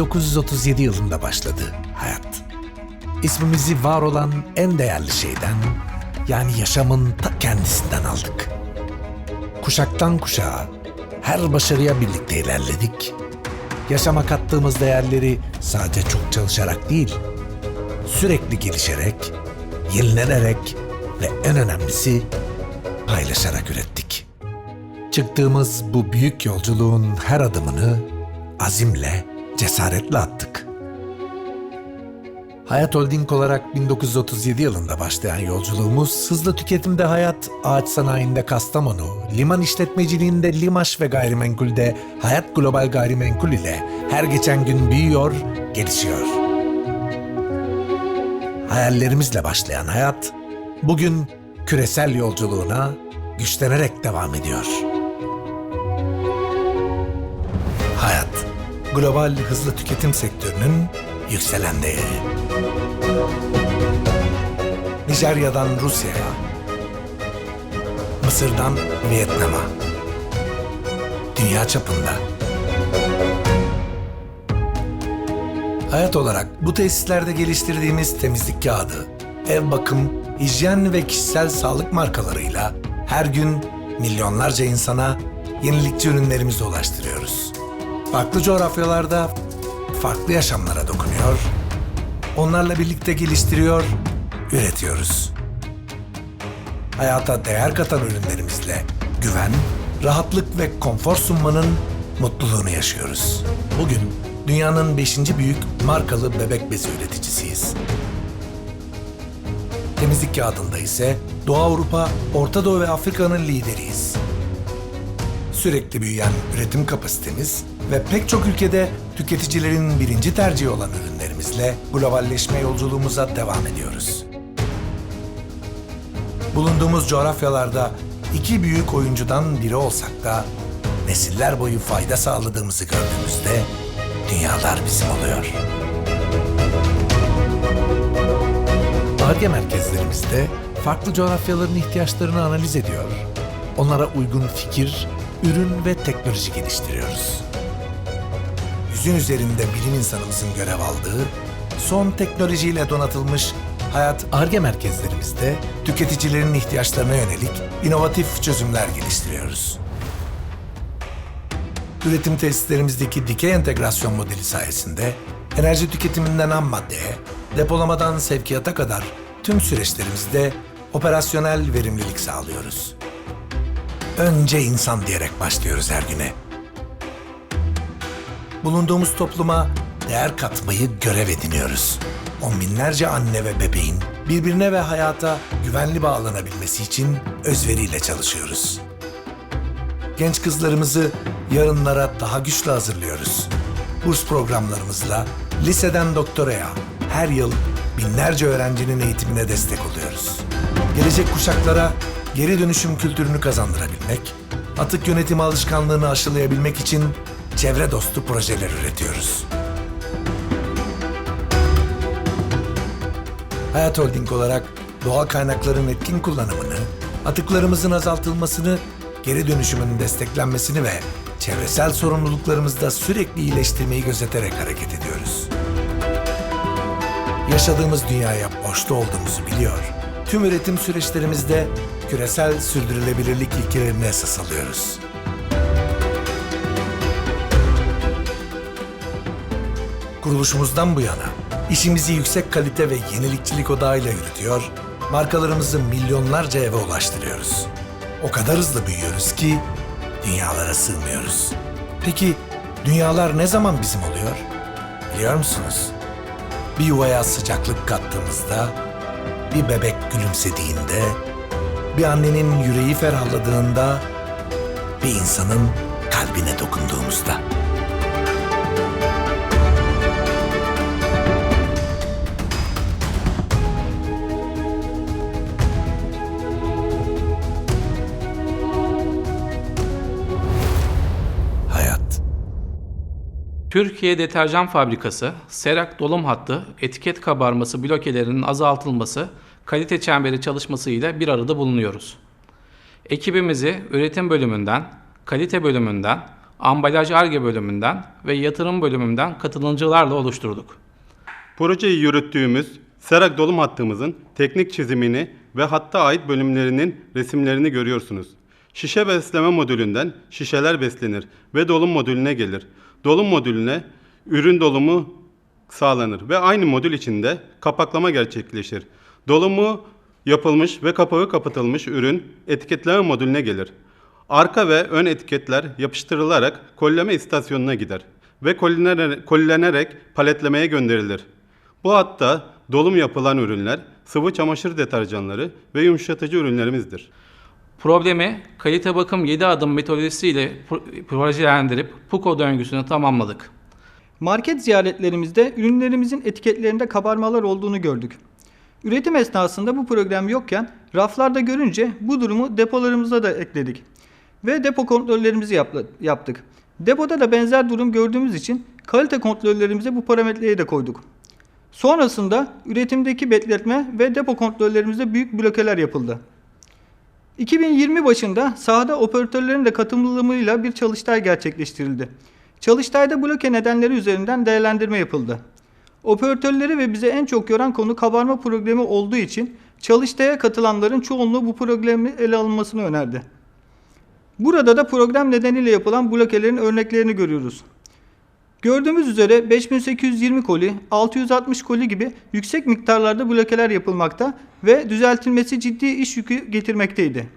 1937 yılında başladı hayat. İsmimizi var olan en değerli şeyden, yani yaşamın ta kendisinden aldık. Kuşaktan kuşağa her başarıya birlikte ilerledik. Yaşama kattığımız değerleri sadece çok çalışarak değil, sürekli gelişerek, yenilenerek ve en önemlisi paylaşarak ürettik. Çıktığımız bu büyük yolculuğun her adımını azimle, cesaretle attık. Hayat Holding olarak 1937 yılında başlayan yolculuğumuz hızlı tüketimde hayat, ağaç sanayinde Kastamonu, liman işletmeciliğinde Limaş ve gayrimenkulde Hayat Global Gayrimenkul ile her geçen gün büyüyor, gelişiyor. Hayallerimizle başlayan hayat, bugün küresel yolculuğuna güçlenerek devam ediyor. Global hızlı tüketim sektörünün yükselen değeri. Nijerya'dan Rusya'ya, Mısır'dan Vietnam'a, dünya çapında. Hayat olarak bu tesislerde geliştirdiğimiz temizlik kağıdı, ev bakım, hijyen ve kişisel sağlık markalarıyla her gün milyonlarca insana yenilikçi ürünlerimizi ulaştırıyoruz. Farklı coğrafyalarda farklı yaşamlara dokunuyor, onlarla birlikte geliştiriyor, üretiyoruz. Hayata değer katan ürünlerimizle güven, rahatlık ve konfor sunmanın mutluluğunu yaşıyoruz. Bugün dünyanın 5. büyük markalı bebek bezi üreticisiyiz. Temizlik kağıdında ise Doğu Avrupa, Orta Doğu ve Afrika'nın lideriyiz. Sürekli büyüyen üretim kapasitemiz ve pek çok ülkede tüketicilerin birinci tercihi olan ürünlerimizle globalleşme yolculuğumuza devam ediyoruz. Bulunduğumuz coğrafyalarda iki büyük oyuncudan biri olsak da nesiller boyu fayda sağladığımızı gördüğümüzde dünyalar bizim oluyor. ARGE merkezlerimizde farklı coğrafyaların ihtiyaçlarını analiz ediyor. Onlara uygun fikir, ürün ve teknoloji geliştiriyoruz. Yüzün üzerinde bilim insanımızın görev aldığı, son teknolojiyle donatılmış Hayat ARGE merkezlerimizde tüketicilerin ihtiyaçlarına yönelik inovatif çözümler geliştiriyoruz. Üretim tesislerimizdeki dikey entegrasyon modeli sayesinde enerji tüketiminden ham maddeye, depolamadan sevkiyata kadar tüm süreçlerimizde operasyonel verimlilik sağlıyoruz. Önce insan diyerek başlıyoruz her güne. Bulunduğumuz topluma değer katmayı görev ediniyoruz. On binlerce anne ve bebeğin birbirine ve hayata güvenli bağlanabilmesi için özveriyle çalışıyoruz. Genç kızlarımızı yarınlara daha güçlü hazırlıyoruz. Burs programlarımızla liseden doktoraya her yıl binlerce öğrencinin eğitimine destek oluyoruz. Gelecek kuşaklara geri dönüşüm kültürünü kazandırabilmek, atık yönetimi alışkanlığını aşılayabilmek için çevre dostu projeler üretiyoruz. Hayat Holding olarak doğal kaynakların etkin kullanımını, atıklarımızın azaltılmasını, geri dönüşümün desteklenmesini ve çevresel sorumluluklarımızda sürekli iyileştirmeyi gözeterek hareket ediyoruz. Yaşadığımız dünyaya borçlu olduğumuzu biliyor. Tüm üretim süreçlerimizde küresel sürdürülebilirlik ilkelerini esas alıyoruz. Kuruluşumuzdan bu yana işimizi yüksek kalite ve yenilikçilik odağıyla yürütüyor, markalarımızı milyonlarca eve ulaştırıyoruz. O kadar hızlı büyüyoruz ki dünyalara sığmıyoruz. Peki dünyalar ne zaman bizim oluyor? Biliyor musunuz? Bir yuvaya sıcaklık kattığımızda, bir bebek gülümsediğinde, bir annenin yüreği ferahladığında, bir insanın kalbine dokunduğumuzda. Türkiye Deterjan Fabrikası, serak dolum hattı, etiket kabarması blokelerinin azaltılması, kalite çemberi çalışmasıyla bir arada bulunuyoruz. Ekibimizi üretim bölümünden, kalite bölümünden, ambalaj ARGE bölümünden ve yatırım bölümünden katılımcılarla oluşturduk. Projeyi yürüttüğümüz Serak dolum hattımızın teknik çizimini ve hatta ait bölümlerinin resimlerini görüyorsunuz. Şişe besleme modülünden şişeler beslenir ve dolum modülüne gelir. Dolum modülüne ürün dolumu sağlanır ve aynı modül içinde kapaklama gerçekleşir. Dolumu yapılmış ve kapağı kapatılmış ürün etiketleme modülüne gelir. Arka ve ön etiketler yapıştırılarak kolleme istasyonuna gider ve kolilenerek, kolilenerek paletlemeye gönderilir. Bu hatta dolum yapılan ürünler sıvı çamaşır deterjanları ve yumuşatıcı ürünlerimizdir. Problemi kalite bakım 7 adım metodolojisiyle pro- projelendirip PUKO döngüsünü tamamladık. Market ziyaretlerimizde ürünlerimizin etiketlerinde kabarmalar olduğunu gördük. Üretim esnasında bu program yokken raflarda görünce bu durumu depolarımıza da ekledik. Ve depo kontrollerimizi yaptık. Depoda da benzer durum gördüğümüz için kalite kontrollerimize bu parametreyi de koyduk. Sonrasında üretimdeki bekletme ve depo kontrollerimizde büyük blokeler yapıldı. 2020 başında sahada operatörlerin de katılımıyla bir çalıştay gerçekleştirildi. Çalıştayda bloke nedenleri üzerinden değerlendirme yapıldı. Operatörleri ve bize en çok yoran konu kabarma problemi olduğu için çalıştaya katılanların çoğunluğu bu problemi ele alınmasını önerdi. Burada da program nedeniyle yapılan blokelerin örneklerini görüyoruz. Gördüğümüz üzere 5820 koli, 660 koli gibi yüksek miktarlarda blokeler yapılmakta ve düzeltilmesi ciddi iş yükü getirmekteydi.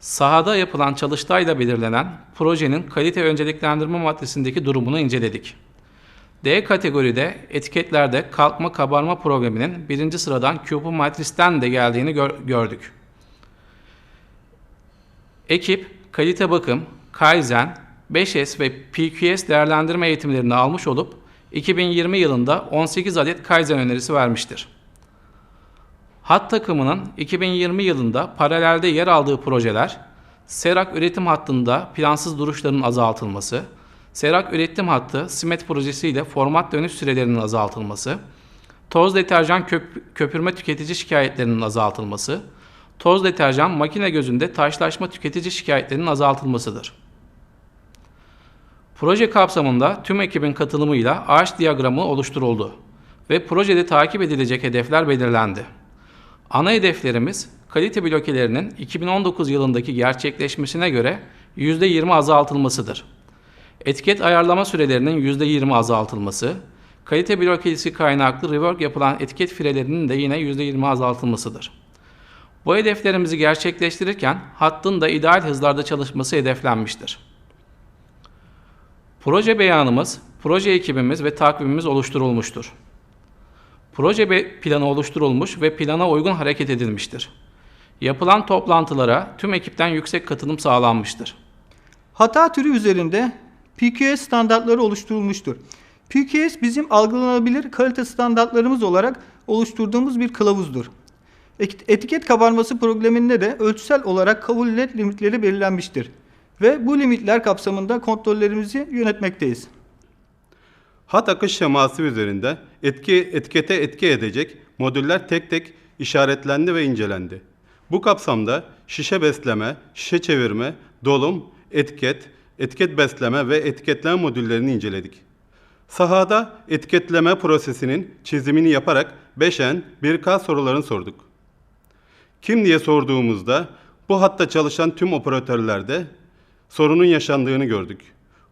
Sahada yapılan çalıştayla belirlenen projenin kalite önceliklendirme maddesindeki durumunu inceledik. D kategoride etiketlerde kalkma kabarma probleminin birinci sıradan Cubu matristen de geldiğini gör- gördük. Ekip kalite bakım, Kaizen, 5S ve PQS değerlendirme eğitimlerini almış olup 2020 yılında 18 adet Kaizen önerisi vermiştir. Hat takımının 2020 yılında paralelde yer aldığı projeler, Serak üretim hattında plansız duruşların azaltılması, Serak üretim hattı Simet projesiyle format dönüş sürelerinin azaltılması, toz deterjan köp- köpürme tüketici şikayetlerinin azaltılması, toz deterjan makine gözünde taşlaşma tüketici şikayetlerinin azaltılmasıdır. Proje kapsamında tüm ekibin katılımıyla ağaç diyagramı oluşturuldu ve projede takip edilecek hedefler belirlendi. Ana hedeflerimiz kalite blokelerinin 2019 yılındaki gerçekleşmesine göre %20 azaltılmasıdır. Etiket ayarlama sürelerinin %20 azaltılması, kalite blokesi kaynaklı rework yapılan etiket firelerinin de yine %20 azaltılmasıdır. Bu hedeflerimizi gerçekleştirirken hattın da ideal hızlarda çalışması hedeflenmiştir. Proje beyanımız, proje ekibimiz ve takvimimiz oluşturulmuştur. Proje planı oluşturulmuş ve plana uygun hareket edilmiştir. Yapılan toplantılara tüm ekipten yüksek katılım sağlanmıştır. Hata türü üzerinde PQS standartları oluşturulmuştur. PQS bizim algılanabilir kalite standartlarımız olarak oluşturduğumuz bir kılavuzdur. Etiket kabarması probleminde de ölçüsel olarak kabul net limitleri belirlenmiştir. Ve bu limitler kapsamında kontrollerimizi yönetmekteyiz. Hat akış şeması üzerinde etki, etikete etki edecek modüller tek tek işaretlendi ve incelendi. Bu kapsamda şişe besleme, şişe çevirme, dolum, etiket, etiket besleme ve etiketleme modüllerini inceledik. Sahada etiketleme prosesinin çizimini yaparak 5N, 1K sorularını sorduk. Kim diye sorduğumuzda bu hatta çalışan tüm operatörlerde sorunun yaşandığını gördük.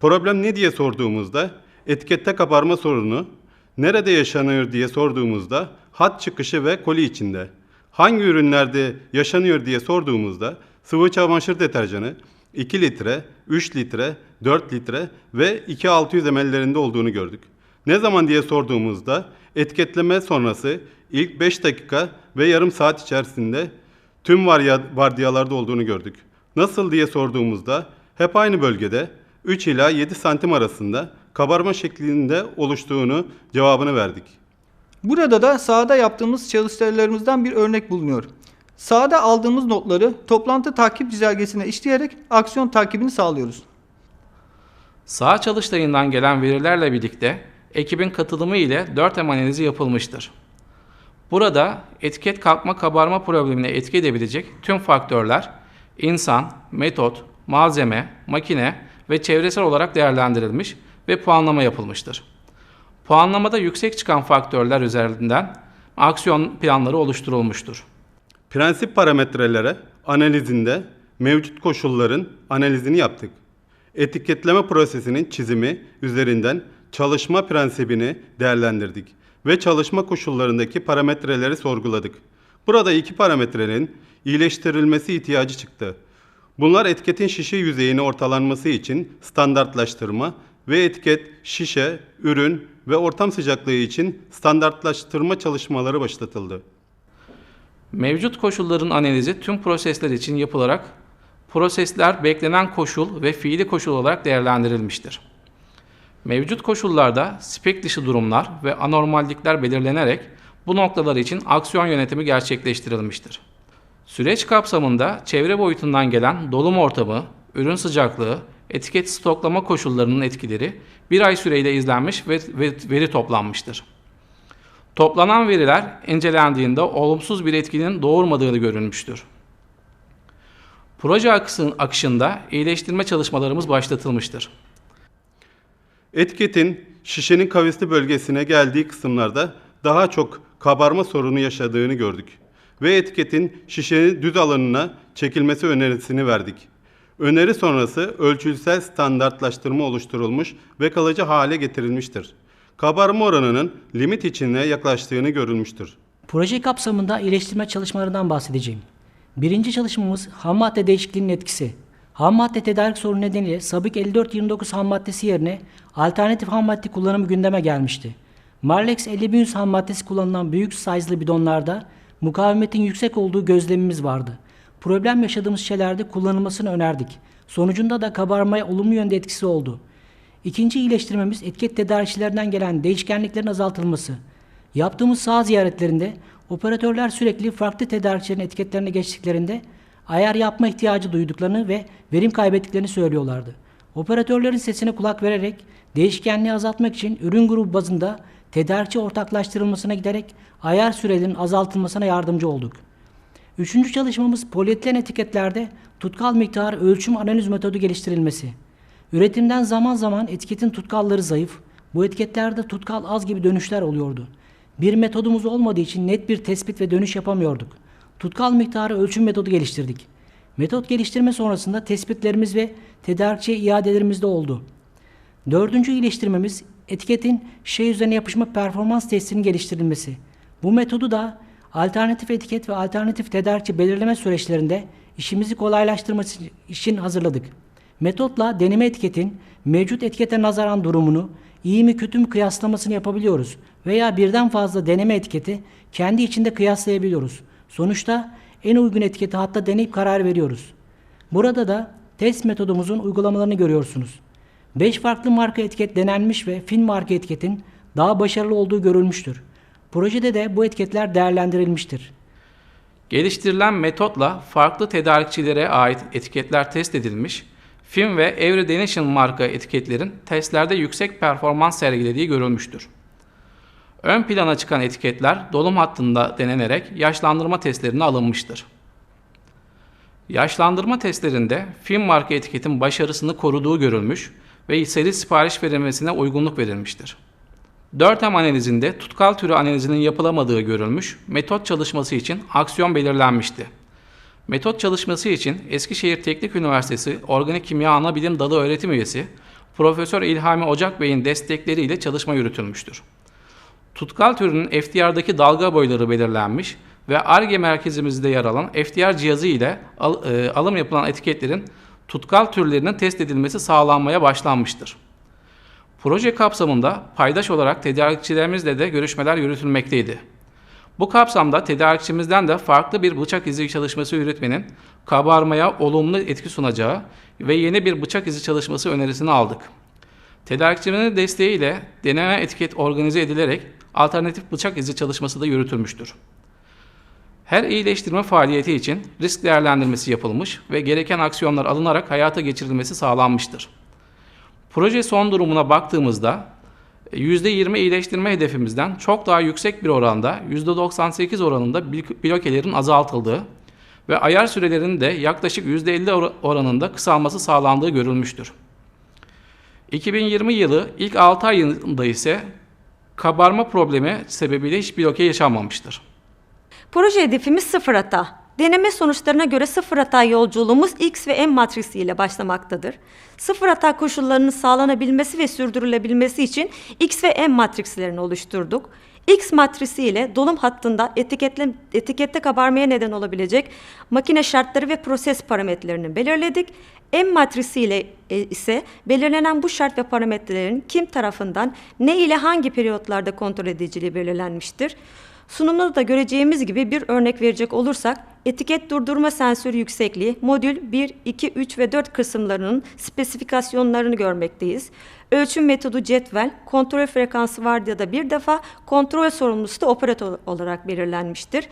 Problem ne diye sorduğumuzda etikette kabarma sorunu, nerede yaşanıyor diye sorduğumuzda hat çıkışı ve koli içinde. Hangi ürünlerde yaşanıyor diye sorduğumuzda sıvı çamaşır deterjanı 2 litre, 3 litre, 4 litre ve 2600 ml'lerinde olduğunu gördük. Ne zaman diye sorduğumuzda etiketleme sonrası ilk 5 dakika ve yarım saat içerisinde tüm vardiyalarda olduğunu gördük. Nasıl diye sorduğumuzda hep aynı bölgede 3 ila 7 santim arasında kabarma şeklinde oluştuğunu cevabını verdik. Burada da sahada yaptığımız çalıştaylarımızdan bir örnek bulunuyor. Sahada aldığımız notları toplantı takip çizelgesine işleyerek aksiyon takibini sağlıyoruz. Sağ çalıştayından gelen verilerle birlikte ekibin katılımı ile 4M analizi yapılmıştır. Burada etiket kalkma kabarma problemine etki edebilecek tüm faktörler insan, metot, malzeme, makine ve çevresel olarak değerlendirilmiş ve puanlama yapılmıştır. Puanlamada yüksek çıkan faktörler üzerinden aksiyon planları oluşturulmuştur. Prensip parametrelere analizinde mevcut koşulların analizini yaptık. Etiketleme prosesinin çizimi üzerinden çalışma prensibini değerlendirdik ve çalışma koşullarındaki parametreleri sorguladık. Burada iki parametrenin iyileştirilmesi ihtiyacı çıktı. Bunlar etiketin şişe yüzeyini ortalanması için standartlaştırma ve etiket, şişe, ürün ve ortam sıcaklığı için standartlaştırma çalışmaları başlatıldı. Mevcut koşulların analizi tüm prosesler için yapılarak prosesler beklenen koşul ve fiili koşul olarak değerlendirilmiştir. Mevcut koşullarda spek dışı durumlar ve anormallikler belirlenerek bu noktalar için aksiyon yönetimi gerçekleştirilmiştir. Süreç kapsamında çevre boyutundan gelen dolum ortamı, ürün sıcaklığı, etiket stoklama koşullarının etkileri bir ay süreyle izlenmiş ve ve veri toplanmıştır. Toplanan veriler incelendiğinde olumsuz bir etkinin doğurmadığını görülmüştür. Proje akışın- akışında iyileştirme çalışmalarımız başlatılmıştır. Etiketin şişenin kavisli bölgesine geldiği kısımlarda daha çok kabarma sorunu yaşadığını gördük. Ve etiketin şişenin düz alanına çekilmesi önerisini verdik. Öneri sonrası ölçüsel standartlaştırma oluşturulmuş ve kalıcı hale getirilmiştir. Kabarma oranının limit içine yaklaştığını görülmüştür. Proje kapsamında iyileştirme çalışmalarından bahsedeceğim. Birinci çalışmamız ham madde değişikliğinin etkisi. Ham madde tedarik sorunu nedeniyle Sabik 5429 ham maddesi yerine alternatif ham madde kullanımı gündeme gelmişti. Marlex 5100 ham maddesi kullanılan büyük size'lı bidonlarda mukavemetin yüksek olduğu gözlemimiz vardı. Problem yaşadığımız şişelerde kullanılmasını önerdik. Sonucunda da kabarmaya olumlu yönde etkisi oldu. İkinci iyileştirmemiz etiket tedarikçilerinden gelen değişkenliklerin azaltılması. Yaptığımız saha ziyaretlerinde operatörler sürekli farklı tedarikçilerin etiketlerine geçtiklerinde ayar yapma ihtiyacı duyduklarını ve verim kaybettiklerini söylüyorlardı. Operatörlerin sesine kulak vererek değişkenliği azaltmak için ürün grubu bazında tedarikçi ortaklaştırılmasına giderek ayar sürelerinin azaltılmasına yardımcı olduk. Üçüncü çalışmamız polietilen etiketlerde tutkal miktarı ölçüm analiz metodu geliştirilmesi. Üretimden zaman zaman etiketin tutkalları zayıf, bu etiketlerde tutkal az gibi dönüşler oluyordu. Bir metodumuz olmadığı için net bir tespit ve dönüş yapamıyorduk. Tutkal miktarı ölçüm metodu geliştirdik. Metot geliştirme sonrasında tespitlerimiz ve tedarikçiye iadelerimiz de oldu. Dördüncü iyileştirmemiz etiketin şey üzerine yapışma performans testinin geliştirilmesi. Bu metodu da alternatif etiket ve alternatif tedarikçi belirleme süreçlerinde işimizi kolaylaştırması için hazırladık. Metotla deneme etiketin mevcut etikete nazaran durumunu iyi mi kötü mü kıyaslamasını yapabiliyoruz veya birden fazla deneme etiketi kendi içinde kıyaslayabiliyoruz. Sonuçta en uygun etiketi hatta deneyip karar veriyoruz. Burada da test metodumuzun uygulamalarını görüyorsunuz. 5 farklı marka etiket denenmiş ve fin marka etiketin daha başarılı olduğu görülmüştür. Projede de bu etiketler değerlendirilmiştir. Geliştirilen metotla farklı tedarikçilere ait etiketler test edilmiş, Film ve Every Denation marka etiketlerin testlerde yüksek performans sergilediği görülmüştür. Ön plana çıkan etiketler dolum hattında denenerek yaşlandırma testlerine alınmıştır. Yaşlandırma testlerinde film marka etiketin başarısını koruduğu görülmüş ve seri sipariş verilmesine uygunluk verilmiştir. 4M analizinde tutkal türü analizinin yapılamadığı görülmüş, metot çalışması için aksiyon belirlenmişti. Metot çalışması için Eskişehir Teknik Üniversitesi Organik Kimya Anabilim Dalı öğretim üyesi Profesör İlhami Ocak Bey'in destekleriyle çalışma yürütülmüştür. Tutkal türünün FDR'daki dalga boyları belirlenmiş ve ARGE merkezimizde yer alan FDR cihazı ile al- e, alım yapılan etiketlerin tutkal türlerinin test edilmesi sağlanmaya başlanmıştır. Proje kapsamında paydaş olarak tedarikçilerimizle de görüşmeler yürütülmekteydi. Bu kapsamda tedarikçimizden de farklı bir bıçak izi çalışması yürütmenin kabarmaya olumlu etki sunacağı ve yeni bir bıçak izi çalışması önerisini aldık. Tedarikçimizin desteğiyle deneme etiket organize edilerek alternatif bıçak izi çalışması da yürütülmüştür. Her iyileştirme faaliyeti için risk değerlendirmesi yapılmış ve gereken aksiyonlar alınarak hayata geçirilmesi sağlanmıştır. Proje son durumuna baktığımızda %20 iyileştirme hedefimizden çok daha yüksek bir oranda %98 oranında bl- blokelerin azaltıldığı ve ayar sürelerinin de yaklaşık %50 or- oranında kısalması sağlandığı görülmüştür. 2020 yılı ilk 6 ayında ise kabarma problemi sebebiyle hiç bloke yaşanmamıştır. Proje hedefimiz sıfır hata. Deneme sonuçlarına göre sıfır hata yolculuğumuz X ve M matrisi ile başlamaktadır. Sıfır hata koşullarının sağlanabilmesi ve sürdürülebilmesi için X ve M matrislerini oluşturduk. X matrisi ile dolum hattında etiketle, etikette kabarmaya neden olabilecek makine şartları ve proses parametrelerini belirledik. M matrisi ile e, ise belirlenen bu şart ve parametrelerin kim tarafından ne ile hangi periyotlarda kontrol ediciliği belirlenmiştir. Sunumda da göreceğimiz gibi bir örnek verecek olursak etiket durdurma sensörü yüksekliği modül 1, 2, 3 ve 4 kısımlarının spesifikasyonlarını görmekteyiz. Ölçüm metodu cetvel, kontrol frekansı vardiyada bir defa, kontrol sorumlusu da operatör olarak belirlenmiştir.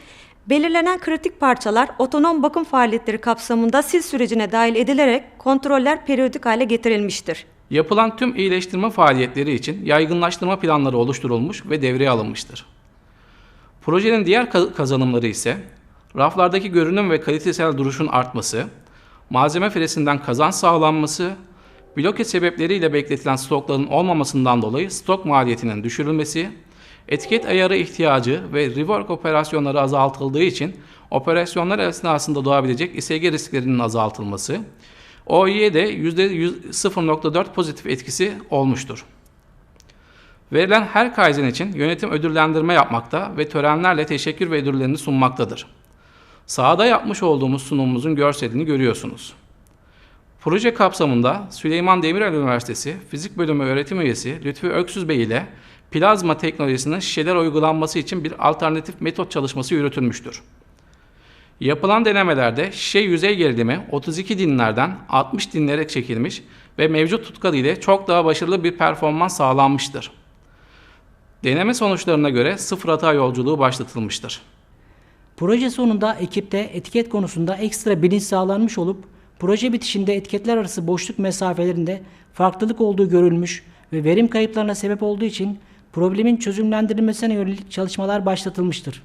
Belirlenen kritik parçalar otonom bakım faaliyetleri kapsamında sil sürecine dahil edilerek kontroller periyodik hale getirilmiştir. Yapılan tüm iyileştirme faaliyetleri için yaygınlaştırma planları oluşturulmuş ve devreye alınmıştır. Projenin diğer ka- kazanımları ise raflardaki görünüm ve kalitesel duruşun artması, malzeme firesinden kazanç sağlanması, bloke sebepleriyle bekletilen stokların olmamasından dolayı stok maliyetinin düşürülmesi, etiket ayarı ihtiyacı ve rework operasyonları azaltıldığı için operasyonlar esnasında doğabilecek İSG risklerinin azaltılması, OI'ye %0.4 pozitif etkisi olmuştur. Verilen her kaizen için yönetim ödüllendirme yapmakta ve törenlerle teşekkür ve ödüllerini sunmaktadır. Sahada yapmış olduğumuz sunumumuzun görselini görüyorsunuz. Proje kapsamında Süleyman Demirel Üniversitesi Fizik Bölümü öğretim üyesi Lütfü Öksüz Bey ile plazma teknolojisinin şişeler uygulanması için bir alternatif metot çalışması yürütülmüştür. Yapılan denemelerde şişe yüzey gerilimi 32 dinlerden 60 dinlere çekilmiş ve mevcut tutkal ile çok daha başarılı bir performans sağlanmıştır. Deneme sonuçlarına göre sıfır hata yolculuğu başlatılmıştır. Proje sonunda ekipte etiket konusunda ekstra bilinç sağlanmış olup proje bitişinde etiketler arası boşluk mesafelerinde farklılık olduğu görülmüş ve verim kayıplarına sebep olduğu için problemin çözümlendirilmesine yönelik çalışmalar başlatılmıştır.